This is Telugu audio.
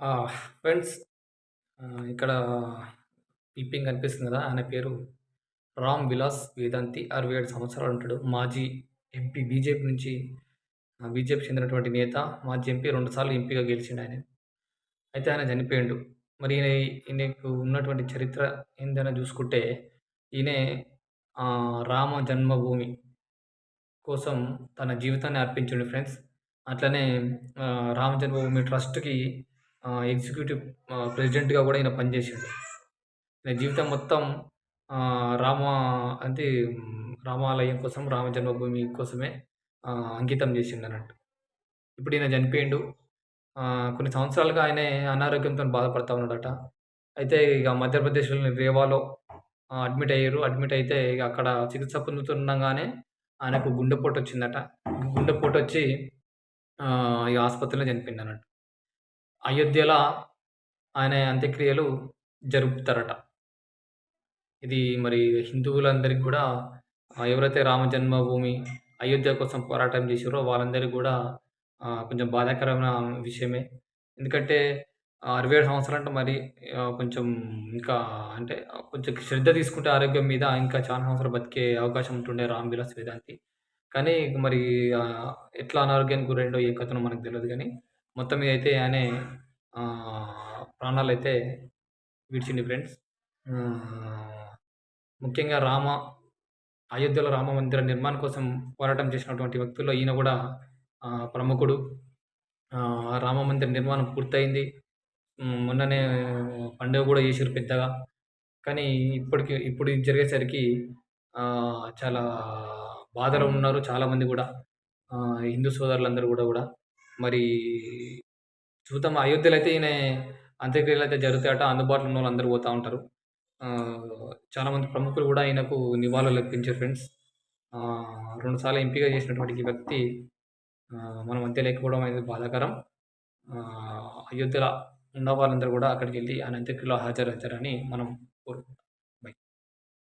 ఆ! ఫ్రెండ్స్ ఆహ్, ఇక్కడ పీపింగ్ కనిపిస్తుంది కదా! ఆయన పేరు రామ్ విలాస్ వేదాంతి 67 సంవత్సరాలు ఉంటాడు. మాజీ ఎంపీ బీజేపీ నుంచి ఆహ్, చెందినటువంటి నేత, మాజీ ఎంపీ 2 సార్లు ఎంపీగా గెలిచిండాయన. అయితే ఆయన చనిపోయిండు. మరి ఈయన ఈయనకు ఉన్నటువంటి చరిత్ర ఏందని చూసుకుంటే, ఈయనే ఆహ్, రామ జన్మభూమి కోసం తన జీవితాన్ని అర్పించిండు ఫ్రెండ్స్. అట్లనే ఆహ్, రామ జన్మభూమి ట్రస్ట్‌కి ఎగ్జిక్యూటివ్ ప్రెసిడెంట్‌గా కూడా ఈయన పనిచేసిండు. ఈయన జీవితం మొత్తం రామ అంటే రామాలయం కోసం, రామ జన్మభూమి కోసమే అంకితం అంకితం చేసిండన్నట్టు. ఇప్పుడు ఈయన చనిపోయిండు. కొన్ని సంవత్సరాలుగా ఆయనే అనారోగ్యంతో బాధపడతా ఉన్నాడట. అయితే ఇక మధ్యప్రదేశ్‌లోని రేవాలో అడ్మిట్ అయ్యారు అడ్మిట్ అయితే ఇక అక్కడ చికిత్స పొందుతుండగానే ఆయనకు గుండెపోటు వచ్చిందట గుండెపోటు వచ్చి ఈ ఆసుపత్రిలో చనిపోయిండన్నట్టు. అయోధ్యలో ఆయన అంత్యక్రియలు జరుపుతారట. ఇది మరి హిందువులందరికీ కూడా ఎవరైతే రామ జన్మభూమి, అయోధ్య కోసం పోరాటం చేశారో వాళ్ళందరికీ కూడా కొంచెం బాధాకరమైన విషయమే. ఎందుకంటే అరవై ఏడు సంవత్సరాలు అంటే మరి కొంచెం ఇంకా అంటే కొంచెం శ్రద్ధ తీసుకుంటే ఆరోగ్యం మీద ఇంకా చాలా సంవత్సరాలు బతికే అవకాశం ఉంటుండే రామ్ విలాస్ వేదాంతి. కానీ మరి ఎట్లా అనారోగ్యానికి గురైండో ఏ కథనో మనకు తెలియదు కానీ మొత్తం మీద అయితే ఆయనే ప్రాణాలు ప్రాణాలైతే విడిచింది ఫ్రెండ్స్. ముఖ్యంగా రామ అయోధ్యలో రామ మందిర నిర్మాణం కోసం పోరాటం చేసినటువంటి వ్యక్తుల్లో ఈయన కూడా ప్రముఖుడు. రామ మందిర నిర్మాణం పూర్తయింది. మొన్ననే పండుగ కూడా చేసారు పెద్దగా. కానీ ఇప్పటికి ఇప్పుడు జరిగేసరికి చాలా బాధలో ఉన్నారు చాలామంది కూడా హిందూ సోదరులందరూ కూడా కూడా మరి చూద్దాం అయోధ్యలో అయితే ఈయన అంత్యక్రియలు అయితే జరుగుతాయట. అందుబాటులో ఉన్న వాళ్ళు అందరూ పోతా ఉంటారు. చాలామంది ప్రముఖులు కూడా ఆయనకు నివాళులు నివాళులర్పించారు ఫ్రెండ్స్. ఆహ్, 2 సార్లు ఎంపీగా చేసినటువంటి వ్యక్తి మనం అంతే లేకపోవడం అనేది బాధాకరం. అయోధ్యలో ఉన్న వాళ్ళందరూ కూడా అక్కడికి వెళ్ళి ఆయన అంత్యక్రియలో హాజరవుతారని మనం కోరుకుంటున్నాం